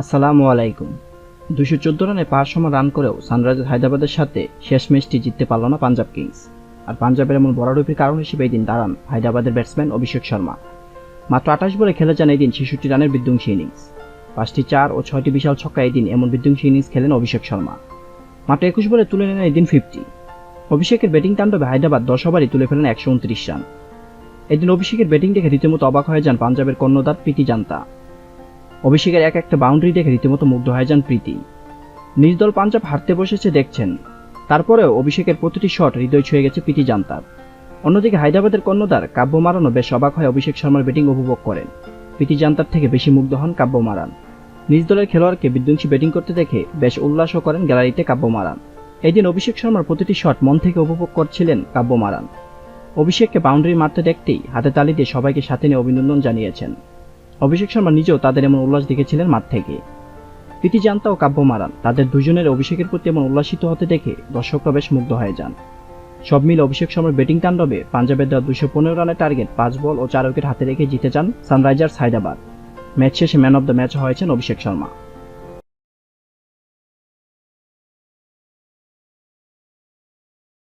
আসসালামু আলাইকুম। দুশো চোদ্দ রানে পাঁচ সময় রান করেও সানরাইজার্স হায়দ্রাবাদের সাথে শেষ ম্যাচটি জিততে পারল না পাঞ্জাব কিংস। আর পাঞ্জাবের এমন বড়ারূপীর কারণ হিসেবে এই দিন দাঁড়ান হায়দ্রাবাদের ব্যাটসম্যান অভিষেক শর্মা। মাত্র আঠাশ বলে খেলে যান এই দিন ছেষট্টি রানের বিধ্বংসী ইনিংস। পাঁচটি চার ও ছয়টি বিশাল ছক্কা এই দিন এমন বিধ্বংসী ইনিংস খেলেন অভিষেক শর্মা। মাত্র একুশ বলে তুলে নেন এই দিন ফিফটি। অভিষেকের ব্যাটিং তাণ্ডবে হায়দ্রাবাদ দশ ওভারই তুলে ফেলেন একশো উনত্রিশ রান। এদিন অভিষেকের ব্যাটিং দেখে রীতিমতো অবাক হয়ে যান পাঞ্জাবের কর্ণধার প্রীতি জান্তা। অভিষেকের এক একটা বাউন্ডারি দেখে রীতিমতো মুগ্ধ হয়ে যান প্রীতি। নিজ দল পাঞ্জাব হারতে বসেছে দেখছেন। তারপরেও অভিষেকের প্রতিটি শট হৃদয় ছুঁয়ে গেছে প্রীতি জান্তার। অন্যদিকে হায়দ্রাবাদের কর্ণধার কাব্য মারানও বেশ অবাক হয়ে অভিষেক শর্মার ব্যাটিং উপভোগ করেন। প্রীতি জান্তার থেকে বেশি মুগ্ধ হন কাব্য মারান। নিজ দলের খেলোয়াড়কে বিধ্বংসী ব্যাটিং করতে দেখে বেশ উল্লাসও করেন গ্যালারিতে কাব্য মারান। এদিন অভিষেক শর্মার প্রতিটি শট মন থেকে উপভোগ করছিলেন কাব্য মারান। অভিষেককে বাউন্ডারি মারতে দেখতেই হাতে তালি দিয়ে সবাইকে সাথে নিয়ে অভিনন্দন জানিয়েছেন। অভিষেক শর্মা নিজেও তাদের এমন উল্লাস দেখেছিলেন মাঠ থেকে। প্রীতি জান্তা ও কাব্য মারান তাদের দুজনের অভিষেকের প্রতি এমন উল্লাসিত হতে দেখে দর্শকরা বেশ মুগ্ধ হয়ে যান। সব মিল অভিষেক শর্মার ব্যাটিং তাণ্ডবে পাঞ্জাবের দেওয়া দুশো পনেরো রানের টার্গেট পাঁচ বল ও চার উইকেট হাতে রেখে জিতে যান সানরাইজার্স হায়দ্রাবাদ। ম্যাচ শেষে ম্যান অব দ্য ম্যাচ হয়েছেন অভিষেক শর্মা।